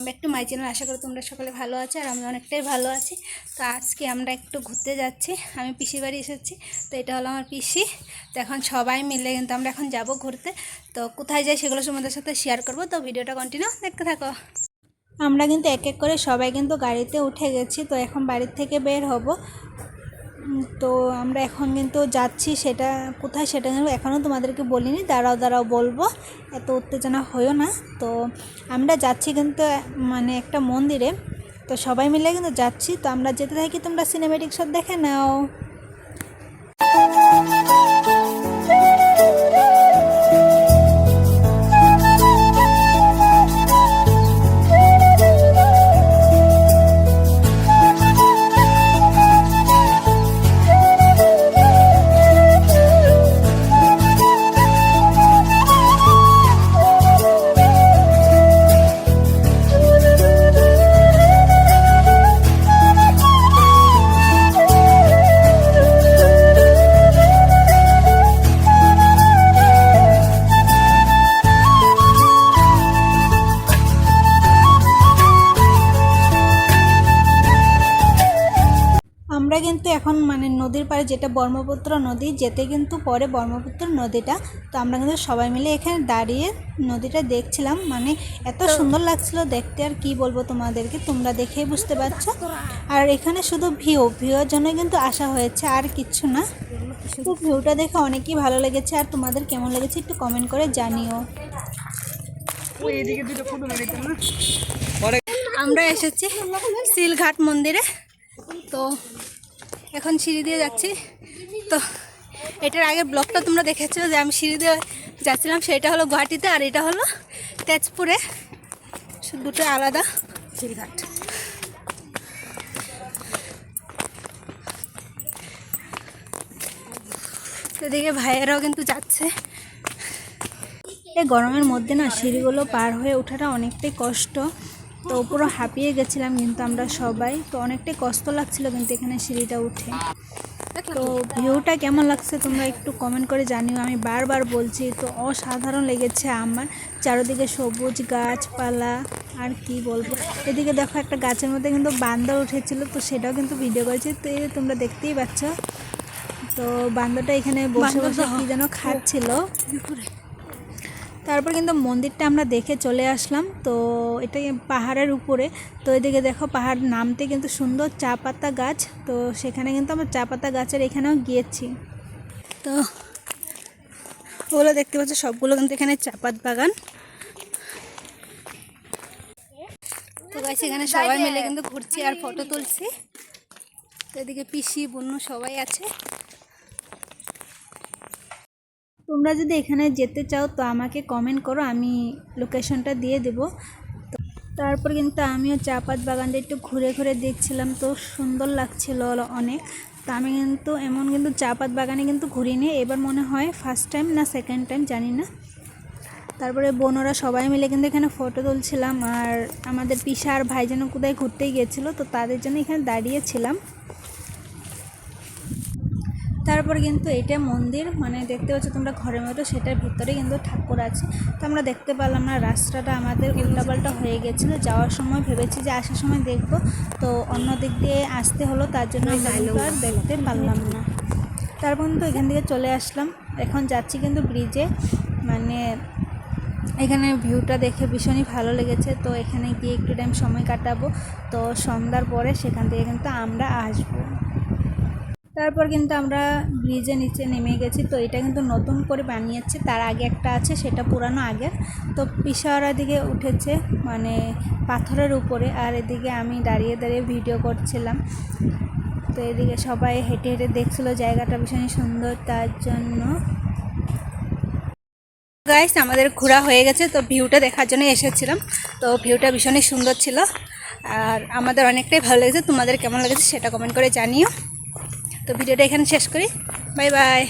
আমি একটু my channel আশা করি তোমরা সকলে ভালো আছো আর আমি অনেকটাই ভালো আছি। তো আজকে আমরা একটু ঘুরতে যাচ্ছি। আমি পিসি বাড়ি এসেছি, তো এটা হলো আমার পিসি। তো এখন সবাই মিলে কিন্তু আমরা এখন যাব ঘুরতে। তো কোথায় যাই সেগুলো তোমাদের সাথে শেয়ার করব। তো ভিডিওটা কন্টিনিউ দেখতে থাকো। আমরা কিন্তু এক এক করে সবাই কিন্তু গাড়িতে উঠে গেছি। তো এখন বাড়ির থেকে বের হব। তো আমরা এখন কিন্তু যাচ্ছি সেটা, কোথায় সেটা জানব? এখনও তোমাদেরকে বলিনি, দাঁড়াও দাঁড়াও বলব। এত উত্তেজনা হয়েও না। তো আমরা যাচ্ছি কিন্তু মানে একটা মন্দিরে। তো সবাই মিলে কিন্তু যাচ্ছি। তো আমরা যেতে থাকি তোমরা সিনেমেটিক শট দেখে নাও। আমরা কিন্তু এখন মানে নদীর পাড়ে যেটা ব্রহ্মপুত্র নদী যেতে কিন্তু পরে ব্রহ্মপুত্র নদীটা। তো আমরা কিন্তু সবাই মিলে এখানে দাঁড়িয়ে নদীটা দেখছিলাম। মানে এত সুন্দর লাগছিল দেখতে আর কি বলব তোমাদেরকে? তোমরা দেখেই বুঝতে পারছ। আর এখানে শুধু ভিউ ভিউর জন্য কিন্তু আসা হয়েছে আর কিচ্ছু না। তো ভিউটা দেখে অনেকই ভালো লেগেছে। আর তোমাদের কেমন লেগেছে একটু কমেন্ট করে জানিও। আমরা এসেছি সিলঘাট মন্দিরে। তো এখন সিঁড়ি দিয়ে যাচ্ছি। তো এটার আগের ব্লগটা তোমরা দেখেছ যে আমি সিঁড়ি দিয়ে যাচ্ছিলাম, সেটা হলো গুয়াহাটিতে আর এটা হলো তেজপুরে। দুটো আলাদা সিলঘাট তো এদিকে ভাইয়েরাও কিন্তু যাচ্ছে। এই গরমের মধ্যে না সিঁড়িগুলো পার হয়ে ওঠাটা অনেকটাই কষ্ট। তো পুরো হাঁপিয়ে গেছিলাম কিন্তু আমরা সবাই। তো অনেকটাই কষ্ট লাগছিল কিন্তু এখানে সিঁড়িটা উঠে। তো ভিউটা কেমন লাগছে তোমরা একটু কমেন্ট করে জানিও। আমি বারবার বলছি তো অসাধারণ লেগেছে আমার। চারিদিকে সবুজ গাছপালা আর কি বলব? এদিকে দেখো একটা গাছের মধ্যে কিন্তু বান্দর উঠেছিল তো সেটাও কিন্তু ভিডিও করেছি। তো এই তোমরা দেখতেই পাচ্ছ তো বান্দরটা এখানে বসে বসে কি যেন খাচ্ছিল। তারপর কিন্তু মন্দিরটা আমরা দেখে চলে আসলাম। তো এটা পাহাড়ের উপরে। তো এদিকে দেখো পাহাড় নামতে কিন্তু সুন্দর চা পাতা গাছ। তো সেখানে কিন্তু আমরা চা পাতা গাছের এখানেও গিয়েছি। তো ওগুলো দেখতে পাচ্ছ, সবগুলো কিন্তু এখানে চাপাত বাগান। তো গাছ এখানে সবাই মিলে কিন্তু ঘুরছি আর ফটো তুলছি। তো এদিকে পিসি বন্য সবাই আছে। তোমরা যদি এখানে যেতে চাও, তো আমাকে কমেন্ট করো, আমি লোকেশনটা দিয়ে দেব। তারপর কিন্তু আমিও চা পাত বাগানটা একটু ঘুরে ঘুরে দেখছিলাম, তো সুন্দর লাগছিল অনেক। তো আমি কিন্তু এমন কিন্তু চা পাত বাগানে কিন্তু ঘুরিনি, এবার মনে হয় ফার্স্ট টাইম না সেকেন্ড টাইম জানি না। তারপরে বোনরা সবাই মিলে কিন্তু এখানে ফটো তুলছিলাম, আর আমাদের পিসা আর ভাই যেন কোথায় ঘুরতে গিয়েছিল, তো তাদের জন্য এখানে দাঁড়িয়েছিলাম তারপর কিন্তু এটা মন্দির মানে দেখতে পাচ্ছ তোমরা ঘরের মতো সেটার ভিতরে কিন্তু ঠাকুর আছে। তো আমরা দেখতে পারলাম না রাস্তাটা আমাদের উল্টাপাল্টা হয়ে গেছিল যাওয়ার সময় ভেবেছি যে আসার সময় দেখব। তো অন্য দিক দিয়ে আসতে হলো তার জন্য আর দেখতে পারলাম না। তারপর কিন্তু এখান থেকে চলে আসলাম। এখন যাচ্ছি কিন্তু ব্রিজে মানে এখানে ভিউটা দেখে ভীষণই ভালো লেগেছে। তো এখানে গিয়ে একটু টাইম সময় কাটাবো। তো সন্ধ্যার পরে সেখান থেকে কিন্তু আমরা আসব। তারপর কিন্তু আমরা ব্রিজে নিচে নেমে গেছি। তো এটা কিন্তু নতুন করে বানিয়েছে, তার আগে একটা আছে, সেটা পুরানো আগে তো পিসাওয়ারা দিকে উঠেছে মানে পাথরের উপরে, আর এদিকে আমি দাঁড়িয়ে দাঁড়িয়ে ভিডিও করছিলাম। তো এদিকে সবাই হেঁটে হেঁটে দেখছিল, জায়গাটা ভীষণই সুন্দর, তার জন্য। গাইস আমাদের ঘোরা হয়ে গেছে, তো ভিউটা দেখার জন্য এসেছিলাম। তো ভিউটা ভীষণই সুন্দর ছিল, আর আমাদের অনেকটাই ভালো লেগেছে। তোমাদের কেমন লেগেছে সেটা কমেন্ট করে জানিও। তো ভিডিওটা এখানে শেষ করি। Bye bye.